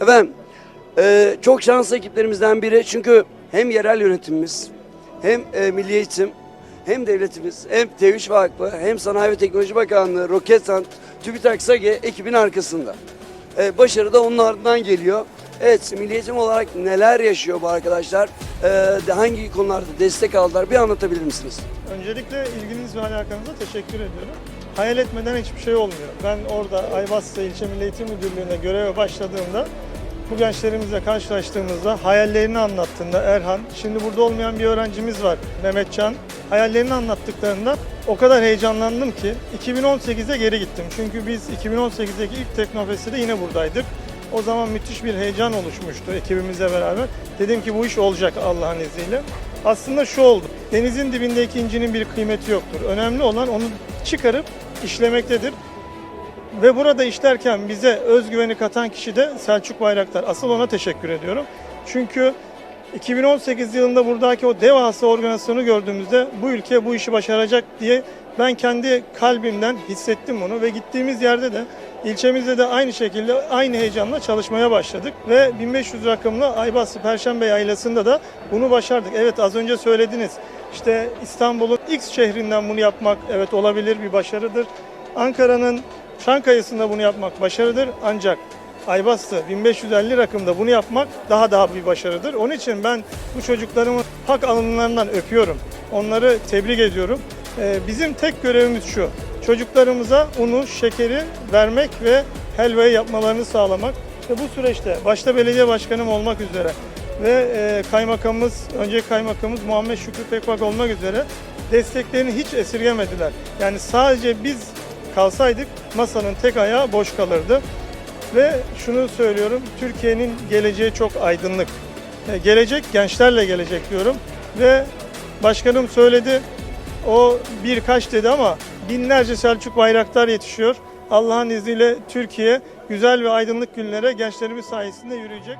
Efendim e, çok şanslı ekiplerimizden biri çünkü hem yerel yönetimimiz hem e, Milli Eğitim hem devletimiz hem TÜİŞ Vakfı hem Sanayi ve Teknoloji Bakanlığı, Roketsan, TÜBİTAK SAGE ekibin arkasında. E, başarı da onun ardından geliyor. Evet Milli Eğitim olarak neler yaşıyor bu arkadaşlar? E, hangi konularda destek aldılar bir anlatabilir misiniz? Öncelikle ilginiz ve alakanıza teşekkür ediyorum. Hayal etmeden hiçbir şey olmuyor. Ben orada Ayvaslı İlçe Milli Eğitim Müdürlüğü'nde göreve başladığımda bu gençlerimizle karşılaştığımızda hayallerini anlattığında Erhan, şimdi burada olmayan bir öğrencimiz var Mehmetcan. Hayallerini anlattıklarında o kadar heyecanlandım ki 2018'e geri gittim. Çünkü biz 2018'deki ilk Teknofest'te yine buradaydık. O zaman müthiş bir heyecan oluşmuştu ekibimizle beraber. Dedim ki bu iş olacak Allah'ın izniyle. Aslında şu oldu. Denizin dibindeki incinin bir kıymeti yoktur. Önemli olan onu çıkarıp işlemektedir. Ve burada işlerken bize özgüveni katan kişi de Selçuk Bayraktar. Asıl ona teşekkür ediyorum. Çünkü 2018 yılında buradaki o devasa organizasyonu gördüğümüzde bu ülke bu işi başaracak diye ben kendi kalbimden hissettim bunu ve gittiğimiz yerde de ilçemizde de aynı şekilde aynı heyecanla çalışmaya başladık ve 1500 rakımlı Aybaslı Perşembe Yaylası'nda da bunu başardık. Evet az önce söylediniz. İşte İstanbul'un X şehrinden bunu yapmak evet olabilir bir başarıdır. Ankara'nın Çankaya'sında bunu yapmak başarıdır ancak Aybastı 1550 rakımda bunu yapmak daha daha bir başarıdır. Onun için ben bu çocuklarımın hak alımlarından öpüyorum. Onları tebrik ediyorum. Ee, bizim tek görevimiz şu. Çocuklarımıza unu, şekeri vermek ve helvayı yapmalarını sağlamak. İşte bu süreçte başta belediye başkanım olmak üzere ve e, kaymakamımız, önceki kaymakamımız Muhammed Şükrü Pekbak olmak üzere desteklerini hiç esirgemediler. Yani sadece biz kalsaydık masanın tek ayağı boş kalırdı. Ve şunu söylüyorum, Türkiye'nin geleceği çok aydınlık. E, Gelecek gençlerle gelecek diyorum. Ve başkanım söyledi, o birkaç dedi ama binlerce Selçuk Bayraktar yetişiyor. Allah'ın izniyle Türkiye güzel ve aydınlık günlere gençlerimiz sayesinde yürüyecek.